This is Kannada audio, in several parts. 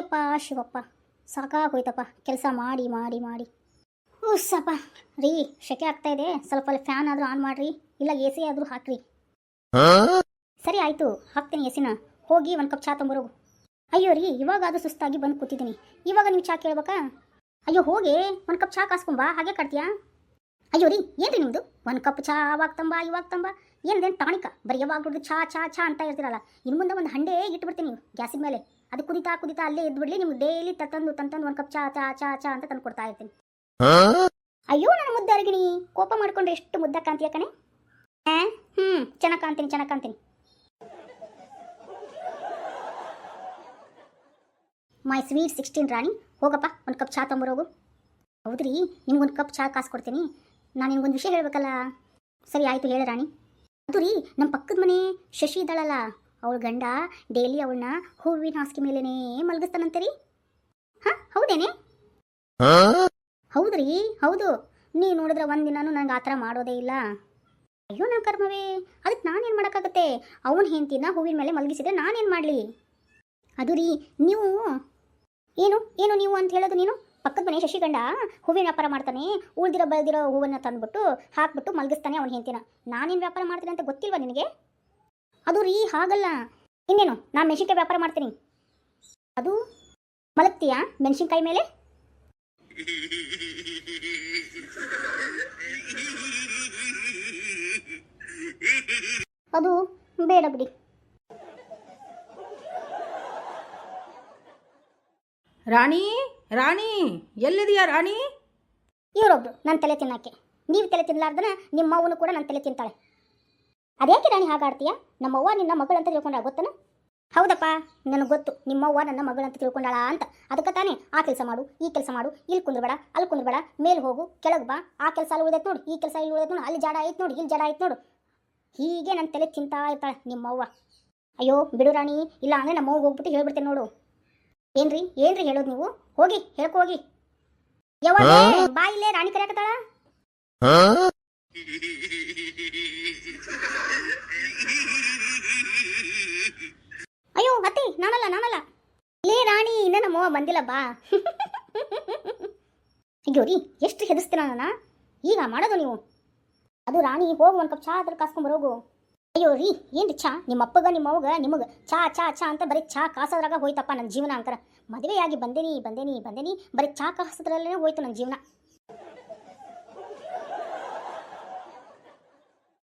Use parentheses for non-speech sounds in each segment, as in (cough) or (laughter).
ಶಿವಪ್ಪ. ಸಾಕಾಗೋಯ್ತಪ್ಪ. ಕೆಲಸ ಮಾಡಿ ಮಾಡಿ ಮಾಡಿ. ಉಸ್ಸಪ್ಪ. ರೀ, ಶೆಕೆ ಆಗ್ತಾ ಇದೆ. ಸ್ವಲ್ಪ ಅಲ್ಲಿ ಫ್ಯಾನ್ ಆದರೂ ಆನ್ ಮಾಡ್ರಿ. ಇಲ್ಲ ಎ ಸಿ ಆದರೂ ಹಾಕ್ರಿ. ಸರಿ ಆಯಿತು. ಹಾಕ್ತೀನಿ ಎಸಿನ ಹೋಗಿ ಒಂದು ಕಪ್ ಚಾ ತೊಂಬರೋಗು ಅಯ್ಯೋ ರೀ ಇವಾಗ ಅದು ಸುಸ್ತಾಗಿ ಬಂದು ಕೂತಿದ್ದೀನಿ. ಇವಾಗ ನೀವು ಚಾ ಕೇಳ್ಬೇಕಾ? ಅಯ್ಯೋ, ಹೋಗಿ. ಒಂದು ಕಪ್ ಚಾ ಕಾಸ್ಕೊಂಬಾ ಹಾಗೆ ಕಟ್ತೀಯಾ ಅಯ್ಯೋ ರೀ, ಏನ್ರಿ ನಿಮ್ಮದು ಒಂದು ಕಪ್ ಚಾ ಅವಾಗ ತಂಬ, ಇವಾಗ ತಂಬ. ಏನಿದೇನು ಟಾಣಿಕ ಬರೀ ಯಾವಾಗ ಚಾ ಚಾ ಚಾ ಅಂತ ಇರ್ತೀರಲ್ಲ ಇನ್ನು ಮುಂದೆ ಒಂದು ಹಂಡೆ ಇಟ್ಬಿಡ್ತೀನಿ ನೀವು. ಗ್ಯಾಸಿನ ಮೇಲೆ. ಅದು ಕುದಿತಾ ಕುದಿತಾ ಅಲ್ಲೇ ಇದ್ಬಿಡ್ಲಿ ನಿಮ್ಗೆ ಡೈಲಿ ತಂದು ತಂದು ಒಂದು ಕಪ್ ಚಾ ಚಾ ಚಾ ಚಾ ಅಂತ ತಂದು ಕೊಡ್ತಾ ಇರ್ತೀನಿ. ಅಯ್ಯೋ, ನನ್ನ ಮುದ್ದೆ ಅರಗಿಣಿ, ಕೋಪ ಮಾಡ್ಕೊಂಡ್ರೆ ಎಷ್ಟು ಮುದ್ದ ಕಾಂತೀಯ ಕಣೆ? ಹ್ಮ್ ಚೆನ್ನಾಗಿ ಕಾಣ್ತೀನಿ ಚೆನ್ನಾಗಿ ಕಾಣ್ತೀನಿ. ಮೈ ಸ್ವೀಟ್ ಸಿಕ್ಸ್ಟೀನ್ ರಾಣಿ, ಹೋಗಪ್ಪ, ಒಂದು ಕಪ್ ಚಾ ತೊಂಬರೋಗು ಹೌದ್ರಿ, ನಿಮ್ಗೊಂದು ಕಪ್ ಚಾ ಕಾಸು ಕೊಡ್ತೀನಿ. ನಾನು ನಿಮ್ಗೊಂದು ವಿಷಯ ಹೇಳ್ಬೇಕಲ್ಲ? ಸರಿ, ಆಯ್ತು, ಹೇಳಿ ರಾಣಿ. ಅದು ರೀ ನಮ್ಮ ಪಕ್ಕದ ಮನೆ ಶಶಿ ಇದ್ದಾಳಲ್ಲ ಅವಳ ಗಂಡ ಡೈಲಿ ಅವಳನ್ನ ಹೂವಿನ ಹಾಸಿಗೆ ಮೇಲೇನೇ ಮಲಗಿಸ್ತಾನಂತೆ ರೀ. ಹಾಂ ಹೌದೇನೆ? ಹೌದ್ರಿ ಹೌದು. ನೀ ನೋಡಿದ್ರೆ ಒಂದಿನೂ ನಂಗೆ ಆ ಥರ ಮಾಡೋದೇ ಇಲ್ಲ. ಅಯ್ಯೋ ನನ್ನ ಕರ್ಮವೇ ಅದಕ್ಕೆ ನಾನೇನು ಮಾಡೋಕ್ಕಾಗತ್ತೆ? ಅವನ ಹೆಂಡ್ತೀನ ಹೂವಿನ ಮೇಲೆ ಮಲಗಿಸಿದ್ರೆ ನಾನೇನು ಮಾಡಲಿ? ಅದು ರೀ ನೀವು ಏನು ಏನು ನೀವು ಅಂತ ಹೇಳೋದು ನೀನು? ಪಕ್ಕದ ಮನೆ ಶಶಿಗಂಡ ಹೂವಿನ ವ್ಯಾಪಾರ ಮಾಡ್ತಾನೆ ಉಳ್ದಿರೋ ಬೆಳೆದಿರೋ ಹೂವನ್ನು ತಂದ್ಬಿಟ್ಟು ಹಾಕ್ಬಿಟ್ಟು ಮಲಗಿಸ್ತಾನೆ ಅವನ ಹೆಂಡ್ತಿನ. ನಾನೇನು ವ್ಯಾಪಾರ ಮಾಡ್ತೀನಿ ಅಂತ ಗೊತ್ತಿಲ್ವಾ ನಿನಗೆ? ಅದು ರೀ ಹಾಗಲ್ಲ. ಇನ್ನೇನು ನಾನು ಮೆಣಸಿನ್ಕಾಯಿ ವ್ಯಾಪಾರ ಮಾಡ್ತೀನಿ. ಅದು ಮಲಗ್ತೀಯಾ ಮೆಣಸಿನ್ಕಾಯಿ ಮೇಲೆ? ಅದು ಬೇಡ ಬಿಡಿ. ರಾಣಿ ರಾಣಿ ಎಲ್ಲಿದೆಯಾ ರಾಣಿ? ಇವರೊಬ್ರು ನನ್ನ ತಲೆ ತಿನ್ನಕ್ಕೆ. ನೀವು ತಲೆ ತಿನ್ನಲಾರ್ದನ ನಿಮ್ಮ ಅವ್ವನು ಕೂಡ ನನ್ನ ತಲೆ ತಿಂತಾಳೆ. ಅದೇಕೆ ರಾಣಿ ಹಾಗಾಡ್ತೀಯಾ ನಮ್ಮವ್ವ ನಿನ್ನ ಮಗಳಂತ ತಿಳ್ಕೊಂಡಾಳ ಗೊತ್ತನ? ಹೌದಪ್ಪ ನನಗೆ ಗೊತ್ತು. ನಿಮ್ಮವ್ವ ನನ್ನ ಮಗಳಂತ ತಿಳ್ಕೊಂಡಾಳ ಅಂತ. ಅದಕ್ಕೆ ತಾನೇ ಆ ಕೆಲಸ ಮಾಡು ಈ ಕೆಲಸ ಮಾಡು. ಇಲ್ಲಿ ಕುಂದ್ರಬೇಡ ಅಲ್ಲಿ ಕುಂದ್ರಬೇಡ. ಮೇಲೆ ಹೋಗು ಕೆಳಗೆ ಬಾ. ಆ ಕೆಲಸ ಅಲ್ಲಿ ಉಳಿದೈತೆ ನೋಡು ಈ ಕೆಲಸ ಇಲ್ಲಿ ಉಳಿದೈತೆ ನೋಡು. ಅಲ್ಲಿ ಜಾಡ ಐತೆ ನೋಡು ಇಲ್ಲಿ ಜಾಡ ಐತೆ ನೋಡು. ಹೀಗೆ ನನ್ನ ತಲೆ ತಿಂತಾ ಇರ್ತಾಳೆ ನಿಮ್ಮವ್ವ ಅಯ್ಯೋ ಬಿಡು ರಾಣಿ. ಇಲ್ಲ ಅಂದರೆ ನಮ್ಮವ್ವ ಹೋಗ್ಬಿಟ್ಟು ಹೇಳ್ಬಿಡ್ತೇನೆ ನೋಡು. ಏನ್ರಿ? ಏನ್ರಿ ಹೇಳೋದು ನೀವು? ಹೋಗಿ ಹೇಳ್ಕೊ ಹೋಗಿ. ಯಾವಾಗ ಬಾ ಇಲ್ಲೇ ರಾಣಿ ಕರೆಯಕತ್ತಾಳ ಅಯ್ಯೋ ಅತ್ತೆ ನಾನಲ್ಲ ನಾನಲ್ಲ ಲೇ ರಾಣಿ, ಇನ್ನ ನಮ್ಮವ್ವ ಬಂದಿಲ್ಲ, ಬಾ. (laughs) ಅಯ್ಯೋ ರೀ ಎಷ್ಟು ಹೆದರ್ಸ್ತೀರ ಈಗ ಮಾಡೋದು ನೀವು. ಅದು ರಾಣಿ, ಹೋಗಿ, ಒಂದು ಕಪ್ ಚಾ ಅದ್ರ ಕಾಸ್ಕೊಂಬರೋಗು ಅಯ್ಯೋ ರೀ, ಏನ್ರಿ ಚಾ? ನಿಮ್ಮ ಅಪ್ಪಗ, ನಿಮ್ಮ ಅವ್ಗ ನಿಮಗೆ ಚಾ ಚಾ ಚಾ ಅಂತ ಬರೀ ಚಾ ಕಾಸೋದ್ರಾಗ ಹೋಯ್ತಪ್ಪ ನನ್ನ ಜೀವನ ಅಂಕರ ಮದುವೆಯಾಗಿ ಬಂದೇನಿ ಬಂದೇನಿ ಬಂದೇನಿ, ಬರೀ ಚಾ ಕಾಸೋದ್ರಲ್ಲೇ ಹೋಯ್ತು ನನ್ನ ಜೀವನ.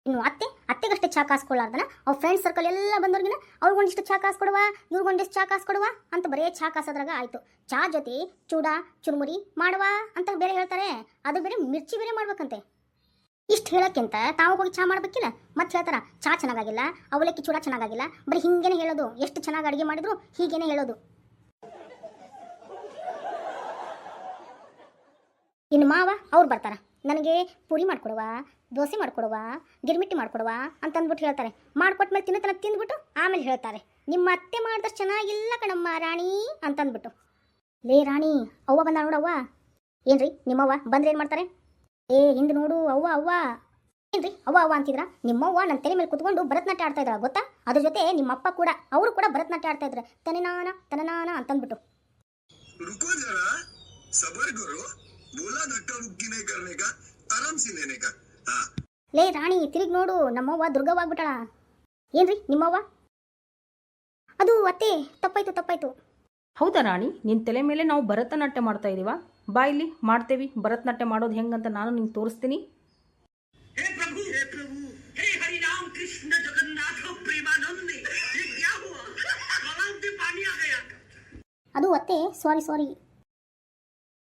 ಇನ್ನು ಅತ್ತೆ, ಅತ್ತೆಗಷ್ಟೇ ಚಾ ಕಾಸ್ಕೊಳ್ಳಾರ್ದನ ಅವ್ರ ಫ್ರೆಂಡ್ಸ್ ಸರ್ಕಲ್ ಎಲ್ಲ ಬಂದವ್ರಿಗಿನ ಅವ್ರಿಗೊಂದಿಷ್ಟು ಚಾ ಕಾಸು ಇವ್ರಿಗೊಂದಿಷ್ಟು ಚಾ ಕಾಸು ಅಂತ ಬರೀ ಚಾ ಕಾಸೋದ್ರಾಗ ಆಯ್ತು. ಚಾ ಜೊತೆ ಚೂಡ, ಚುರುಮುರಿ ಮಾಡುವ ಅಂತ ಬೇರೆ ಹೇಳ್ತಾರೆ. ಅದು ಬೇರೆ ಮಿರ್ಚಿ ಬೇರೆ ಮಾಡ್ಬೇಕಂತೆ. ಇಷ್ಟು ಹೇಳೋಕ್ಕಿಂತ ತಾವು ಹೋಗಿ ಚಾ ಮಾಡ್ಬೇಕಿಲ್ಲ? ಮತ್ತೆ ಹೇಳ್ತಾರ, ಚಾ ಚೆನ್ನಾಗಾಗಿಲ್ಲ, ಅವಲಕ್ಕಿ ಚೂಡ ಚೆನ್ನಾಗಾಗಿಲ್ಲ, ಬರೀ ಹಿಂಗೇನೆ ಹೇಳೋದು. ಎಷ್ಟು ಚೆನ್ನಾಗಿ ಅಡುಗೆ ಮಾಡಿದ್ರು ಹೀಗೇನೆ ಹೇಳೋದು. ಇನ್ನು ಮಾವ, ಅವ್ರು ಬರ್ತಾರ. ನನಗೆ ಪೂರಿ ಮಾಡಿಕೊಡುವ, ದೋಸೆ ಮಾಡಿಕೊಡುವ ಗಿರ್ಮಿಟ್ಟಿ ಮಾಡಿಕೊಡುವ ಅಂತ ಅಂದ್ಬಿಟ್ಟು ಹೇಳ್ತಾರೆ ಮಾಡ್ಕೊಟ್ಮೇಲೆ ತಿನ್ನತನ ತಿಂದ್ಬಿಟ್ಟು ಆಮೇಲೆ ಹೇಳ್ತಾರೆ. ನಿಮ್ಮ ಅತ್ತೆ ಮಾಡಿದಷ್ಟು ಚೆನ್ನಾಗಿಲ್ಲ ಕಣಮ್ಮ ರಾಣಿ ಅಂತಂದ್ಬಿಟ್ಟು. ಲೇ ರಾಣಿ, ಅವ್ವ ಬಂದ ನೋಡವ್ವ ಏನ್ರಿ ನಿಮ್ಮವ್ವ ಬಂದ್ರೆ ಏನು ಮಾಡ್ತಾರೆ? ಏ, ಹಿಂದೆ ನೋಡು ಅವ್ವ ಅವ್ವ. ಏನ್ರಿ, ಅವ್ವ ಅವ್ವ ಅಂತಿದ್ರ? ನಿಮ್ಮವ್ವ ನನ್ನ ತಲೆ ಮೇಲೆ ಕುತ್ಕೊಂಡು ಭರತನಾಟ್ಯ ಆಡ್ತಾ ಇದ್ರ ಗೊತ್ತಾ? ಅದ್ರ ಜೊತೆ ನಿಮ್ಮಪ್ಪ ಕೂಡ, ಅವರು ಕೂಡ ಭರತನಾಟ್ಯ ಆಡ್ತಾ ಇದ್ರು. ತನನಾನ ತನನಾನ ಅಂತಂದ್ಬಿಟ್ಟು. रुको जरा सबर करो बोला धक्का मुक्की नहीं करने का आराम से लेने का हाँ ಲೇ ರಾಣಿ ತಿರುಗಿ ನೋಡು ನಮ್ಮವ್ವ ದುರ್ಗವಾಗ್ಬಿಟ್ಟಾಳ ಏನ್ರಿ ನಿಮ್ಮವ್ವ ಅದು ಅತ್ತೆ ತಪ್ಪಾಯ್ತು ತಪ್ಪಾಯ್ತು ಹೌದಾ ರಾಣಿ ನಿನ್ನ ತಲೆ ಮೇಲೆ ನಾವು ಭರತನಾಟ್ಯ ಮಾಡ್ತಾ ಇದೀವ ಬಾ ಇಲ್ಲಿ ಮಾಡ್ತೇವಿ ಭರತನಾಟ್ಯ ಮಾಡೋದು ಹೆಂಗಂತ ನಾನು ನಿಂಗೆ ತೋರಿಸ್ತೀನಿ हे प्रभु हे प्रभु हे हरि राम कृष्ण जगन्नाथ प्रेमानंद ये क्या हुआ गलाव में पानी आ गया ಅದು ಅತ್ತೆ ಸಾರಿ ಸಾರಿ